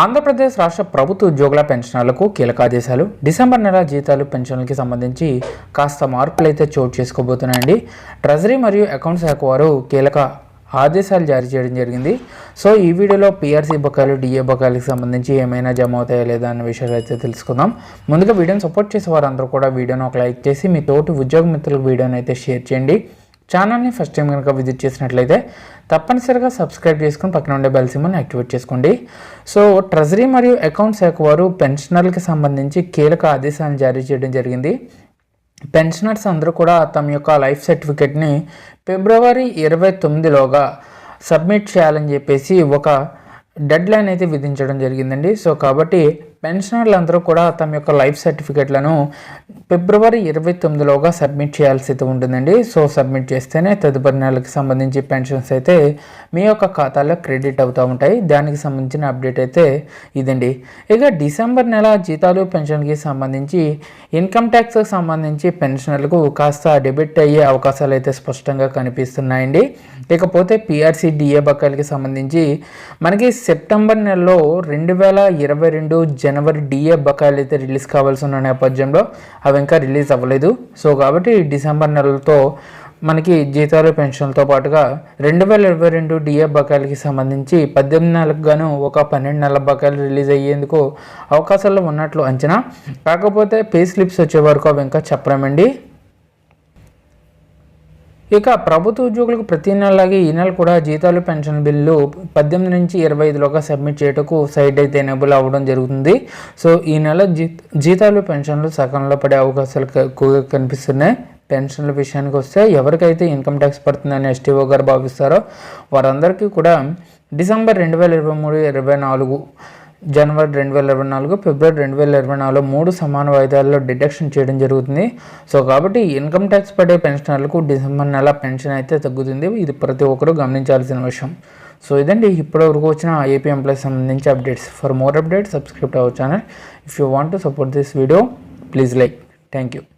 ఆంధ్రప్రదేశ్ రాష్ట్ర ప్రభుత్వ ఉద్యోగుల పెన్షనర్లకు కీలక ఆదేశాలు. డిసెంబర్ నెల జీతాలు పెన్షన్లకి సంబంధించి కాస్త మార్పులు అయితే చోటు చేసుకోబోతున్నాయండి. ట్రెజరీ మరియు అకౌంట్ శాఖ వారు కీలక ఆదేశాలు జారీ చేయడం జరిగింది. సో ఈ వీడియోలో పిఆర్సీ బకాయిలు డిఏ బకాయిలకు సంబంధించి ఏమైనా జమ అవుతాయా లేదా అనే విషయాలు అయితే తెలుసుకుందాం. ముందుగా వీడియోని సపోర్ట్ చేసే వారందరూ కూడా వీడియోని ఒక లైక్ చేసి మీ తోటి ఉద్యోగ మిత్రులకు వీడియోని అయితే షేర్ చేయండి. ఛానల్ని ఫస్ట్ టైం కనుక విజిట్ చేసినట్లయితే తప్పనిసరిగా సబ్స్క్రైబ్ చేసుకుని పక్కన ఉండే బెల్ సింబల్ని యాక్టివేట్ చేసుకోండి. సో ట్రెజరీ మరియు అకౌంట్ శాఖ వారు పెన్షనర్లకు సంబంధించి కీలక ఆదేశాలను జారీ చేయడం జరిగింది. పెన్షనర్స్ అందరూ కూడా తమ యొక్క లైఫ్ సర్టిఫికేట్ని ఫిబ్రవరి ఇరవై తొమ్మిదిలోగా సబ్మిట్ చేయాలని చెప్పేసి ఒక డెడ్ లైన్ అయితే విధించడం జరిగిందండి. సో కాబట్టి పెన్షనర్లు అందరూ కూడా తమ యొక్క లైఫ్ సర్టిఫికేట్లను ఫిబ్రవరి ఇరవై తొమ్మిదిలోగా సబ్మిట్ చేయాల్సి అయితే ఉంటుందండి. సో సబ్మిట్ చేస్తేనే తదుపరి నెలకి సంబంధించి పెన్షన్స్ అయితే మీ యొక్క ఖాతాలో క్రెడిట్ అవుతూ ఉంటాయి. దానికి సంబంధించిన అప్డేట్ అయితే ఇదండి. ఇక డిసెంబర్ నెల జీతాలు పెన్షన్కి సంబంధించి ఇన్కమ్ ట్యాక్స్కి సంబంధించి పెన్షనర్లకు కాస్త డెబిట్ అయ్యే అవకాశాలు అయితే స్పష్టంగా కనిపిస్తున్నాయండి. ఇకపోతే పిఆర్సీ డిఏ బకాయిలకి సంబంధించి మనకి సెప్టెంబర్ నెలలో రెండు వేల ఇరవై రెండు జన్ జనవరి డిఏ బకాయిలు అయితే రిలీజ్ కావాల్సి ఉన్న నేపథ్యంలో అవి ఇంకా రిలీజ్ అవ్వలేదు. సో కాబట్టి డిసెంబర్ నెలతో మనకి జీతాలు పెన్షన్లతో పాటుగా రెండు వేల ఇరవై రెండు డిఏ బకాయిలకి సంబంధించి పద్దెనిమిది నెలలకు గాను ఒక పన్నెండు నెలల బకాయిలు రిలీజ్ అయ్యేందుకు అవకాశాలు ఉన్నట్లు అంచనా. కాకపోతే పే స్లిప్స్ వచ్చే వరకు అవి ఇంకా చెప్పలేమండి. ఇక ప్రభుత్వ ఉద్యోగులకు ప్రతి నెలలాగే ఈ నెల కూడా జీతాలు పెన్షన్ బిల్లు పద్దెనిమిది నుంచి ఇరవై ఐదులోగా సబ్మిట్ చేయటకు సైట్ అయితే ఎనేబుల్ అవ్వడం జరుగుతుంది. సో ఈ నెల జీ జీతాలు పెన్షన్లు సగంలో పడే అవకాశాలు ఎక్కువగా కనిపిస్తున్నాయి. పెన్షన్ల విషయానికి వస్తే ఎవరికైతే ఇన్కమ్ ట్యాక్స్ పడుతుందని ఎస్టీఓ గారు భావిస్తారో వారందరికీ కూడా డిసెంబర్ రెండు వేల ఇరవై మూడు ఇరవై నాలుగు జనవరి రెండు వేల ఇరవై నాలుగు ఫిబ్రవరి రెండు వేల ఇరవై నాలుగు మూడు సమాన వాయిదాల్లో డిడక్షన్ చేయడం జరుగుతుంది. సో కాబట్టి ఇన్కమ్ ట్యాక్స్ పడే పెన్షనర్లకు డిసెంబర్ నెల పెన్షన్ అయితే తగ్గుతుంది. ఇది ప్రతి ఒక్కరూ గమనించాల్సిన విషయం. సో ఇదండి ఇప్పటివరకు వచ్చిన ఏపీ ఎంప్లాయీస్ సంబంధించి updates. For more updates subscribe our channel. If you want to support this video please like. Thank you